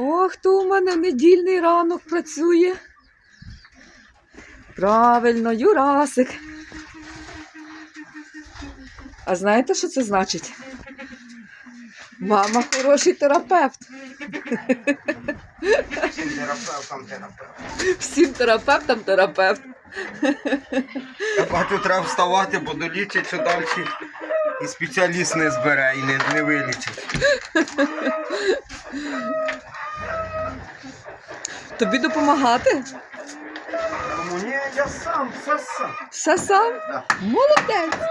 О, хто у мене недільний ранок працює? Правильно, Юрасик. А знаєте, що це значить? Мама хороший терапевт. Всім терапевтам терапевт. Всім терапевтам терапевт. Бачу, треба вставати, бо долічить, що далі і спеціаліст не збере і не, не вилічить. Тобі допомагати? Тому ні, я сам, все сам. Все сам? Да. Молодець.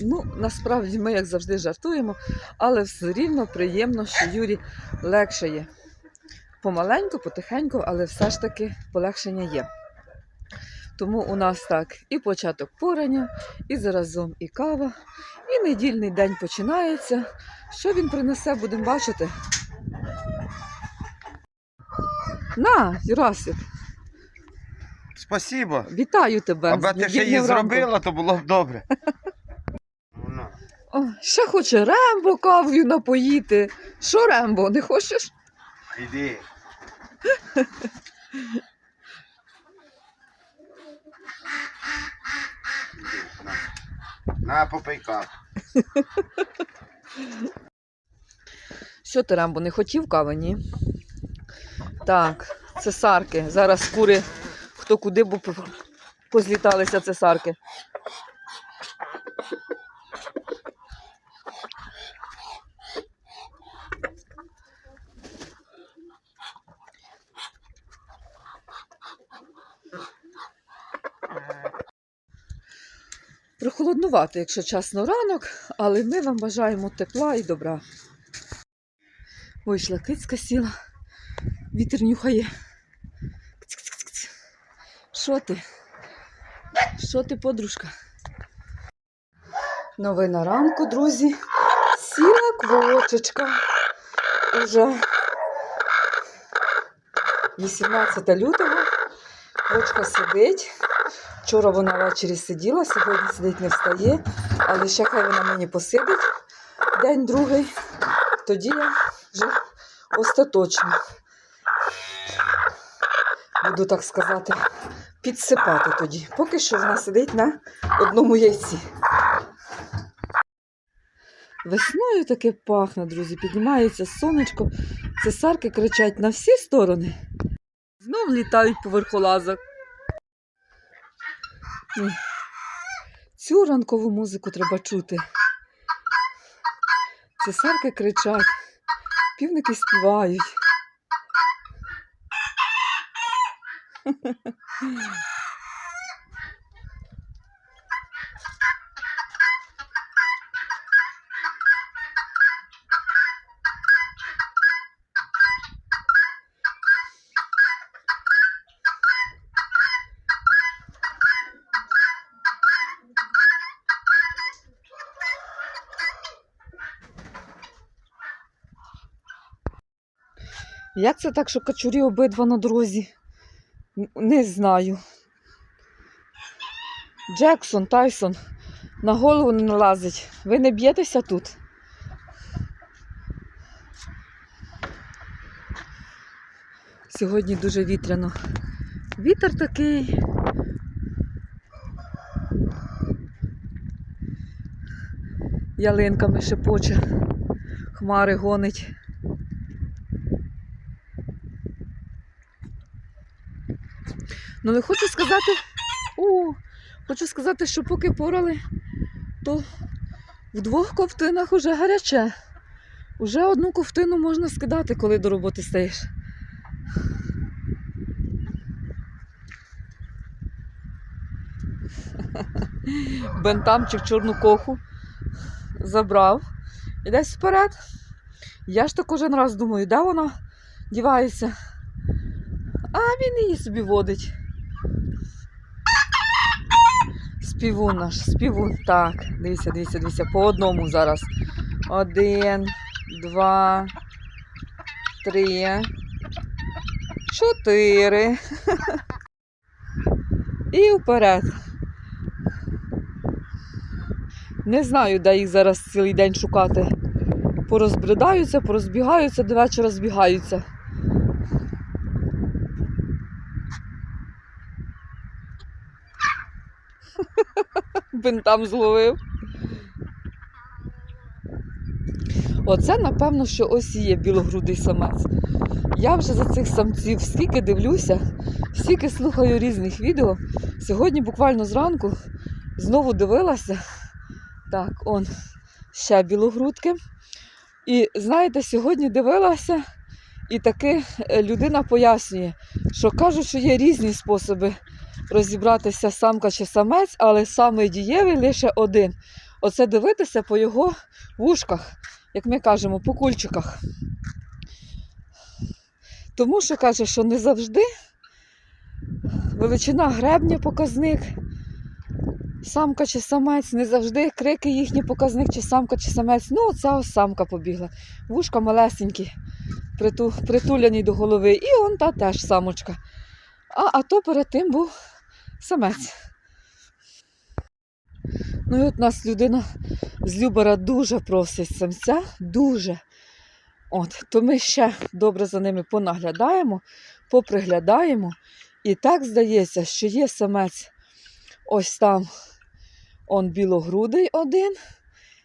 Ну, насправді ми, як завжди, жартуємо, але все рівно приємно, що Юрі легше є. Помаленьку, потихеньку, але все ж таки полегшення є. Тому у нас так і початок порання, і заразом і кава, і недільний день починається. Що він принесе, будемо бачити. На, Юрасик, Спасибо. вітаю тебе. Аби ти ще її зробила, то було б добре. О, ще хоче Рембо кавою напоїти. Що Рембо, не хочеш? Іди. На. На, попий каву. Що ти, Рембо, не хотів кави, ні? Так, цесарки. Зараз кури хто куди, бо по- позліталися цесарки. Прохолоднувати, якщо чесно, ранок, але ми вам бажаємо тепла і добра. Вийшла кицька сіла, вітер нюхає. Що ти? Що ти, подружка? Новина ранку, друзі. Сіла квочечка. Уже 18 лютого. Квочка сидить. Вчора вона ввечері сиділа, сьогодні сидить не встає, але ще хай вона мені посидить день другий. Тоді я вже остаточно буду так сказати, підсипати тоді. Поки що вона сидить на одному яйці. Весною таке пахне, друзі, піднімається сонечко, цесарки кричать на всі сторони. Знов літають по верхолазах. Цю ранкову музику треба чути. Цесарки кричать, півники співають. Як це так, що качурі обидва на дорозі? Не знаю. Джексон, Тайсон на голову не налазить. Ви не б'єтеся тут? Сьогодні дуже вітряно. Вітер такий. Ялинками шепоче, хмари гонить. Ну, не хочу сказати, о, хочу сказати, що поки порали, то в двох ковтинах уже гаряче. Уже одну ковтину можна скидати, коли до роботи стаєш. Бентамчик чорну коху забрав. І десь вперед. Я ж то кожен раз думаю, де вона дівається. А він її собі водить. Співун наш, співун. Так, дивіться, дивіться, дивіться. По одному зараз. Один, два, три, чотири. І вперед. Не знаю, де їх зараз цілий день шукати. порозбридаються, порозбігаються, до вечора збігаються. Бентам зловив. Оце, напевно, що ось і є білогрудий самець. Я вже за цих самців скільки дивлюся, стільки слухаю різних відео. Сьогодні буквально зранку знову дивилася. Так, он ще білогрудки. І знаєте, сьогодні дивилася, і таки е, людина пояснює, що кажуть, що є різні способи розібратися, самка чи самець, але самий дієвий лише один. Оце дивитися по його вушках, як ми кажемо, по кульчиках. Тому що каже, що не завжди величина гребня показник, самка чи самець, не завжди крики їхні показник, чи самка, чи самець. Ну, оця ось самка побігла. Вушка малесенькі, приту, притуляні до голови. І он та теж самочка. А, а то перед тим був самець. Ну і от нас людина з Любера дуже просить самця, дуже. От, то ми ще добре за ними понаглядаємо, поприглядаємо. І так здається, що є самець ось там он білогрудий один,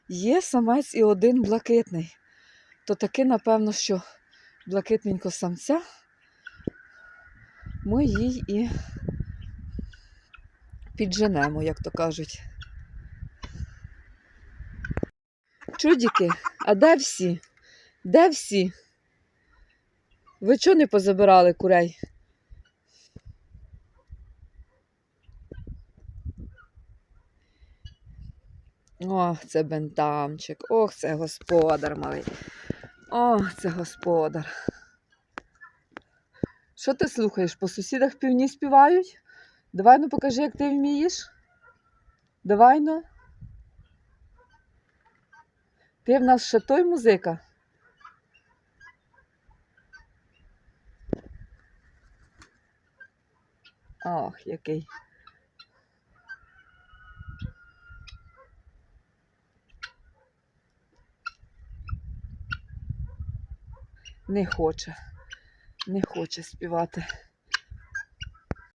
є самець і один блакитний. То таки, напевно, що блакитненько самця ми їй і підженемо, як то кажуть. Чудіки, а де всі? Де всі? Ви чого не позабирали курей? Ох, це бентамчик, ох, це господар малий. Ох, це господар. Що ти слухаєш? По сусідах півні співають? Давай ну покажи, як ти вмієш. Давай ну. Ти в нас ще той музика. Ох, який. Не хоче, не хоче співати.